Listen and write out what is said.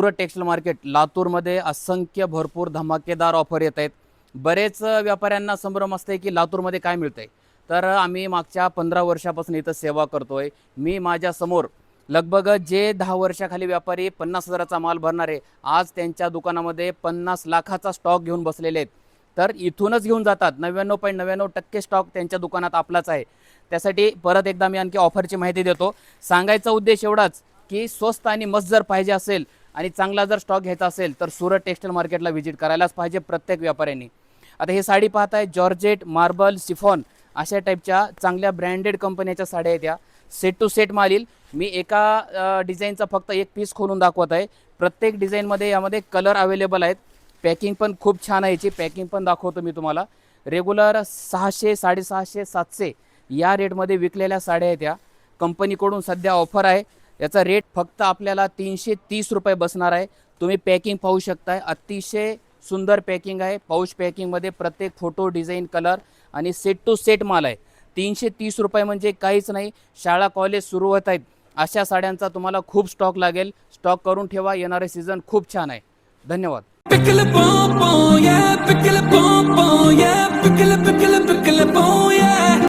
पूर्ण textile market लातूरमध्ये असंख्य भरपूर धमाकेदार ऑफर येत आहेत. बरेच व्यापाऱ्यांना संभ्रम असते की लातूरमध्ये काय मिळतंय. तर आम्ही मागच्या पंधरा वर्षापासून इथं सेवा करतोय. मी माझ्यासमोर लगभग जे दहा वर्षाखाली व्यापारी पन्नास हजाराचा माल भरणारे आज त्यांच्या दुकानामध्ये पन्नास लाखाचा स्टॉक घेऊन बसलेले आहेत. तर इथूनच घेऊन जातात. नव्याण्णव पॉईंट नव्याण्णव टक्के स्टॉक त्यांच्या दुकानात आपलाच आहे. त्यासाठी परत एकदा मी आणखी ऑफरची माहिती देतो. सांगायचा उद्देश एवढाच की स्वस्त आणि मस्त जर पाहिजे असेल आणि चांगला जर स्टॉक घ्यायचा असेल तर सुरत टेक्स्टाईल मार्केटला व्हिजिट करायलाच पाहिजे प्रत्येक व्यापाऱ्यांनी. आता हे साडी पाहताय जॉर्जेट मार्बल सिफॉन अशा टाईपच्या चांगल्या ब्रँडेड कंपन्याच्या साड्या आहेत या. सेट टू सेट मालील मी एका डिझाईनचा फक्त एक पीस खोलून दाखवत आहे. प्रत्येक डिझाईनमध्ये यामध्ये कलर अवेलेबल आहेत. पॅकिंग पण खूप छान आहे याची. पॅकिंग पण दाखवतो मी तुम्हाला. रेग्युलर सहाशे साडेसहाशे सातशे या रेटमध्ये विकलेल्या साड्या आहेत या. कंपनीकडून सध्या ऑफर आहे. याचा रेट फक्त आपल्याला तीनशे तीस रुपये बसणार आहे. तुम्ही पॅकिंग पाहू शकताय. अतिशय सुंदर पॅकिंग आहे. पाऊच पॅकिंगमध्ये प्रत्येक फोटो डिझाईन कलर आणि सेट टू सेट माल आहे. तीनशे तीस रुपये म्हणजे काहीच नाही. शाळा कॉलेज सुरू होत आहेत. अशा साड्यांचा तुम्हाला खूप स्टॉक लागेल. स्टॉक करून ठेवा. येणारे सीझन खूप छान आहे. धन्यवाद. पिकल पिकल पिकल पिकल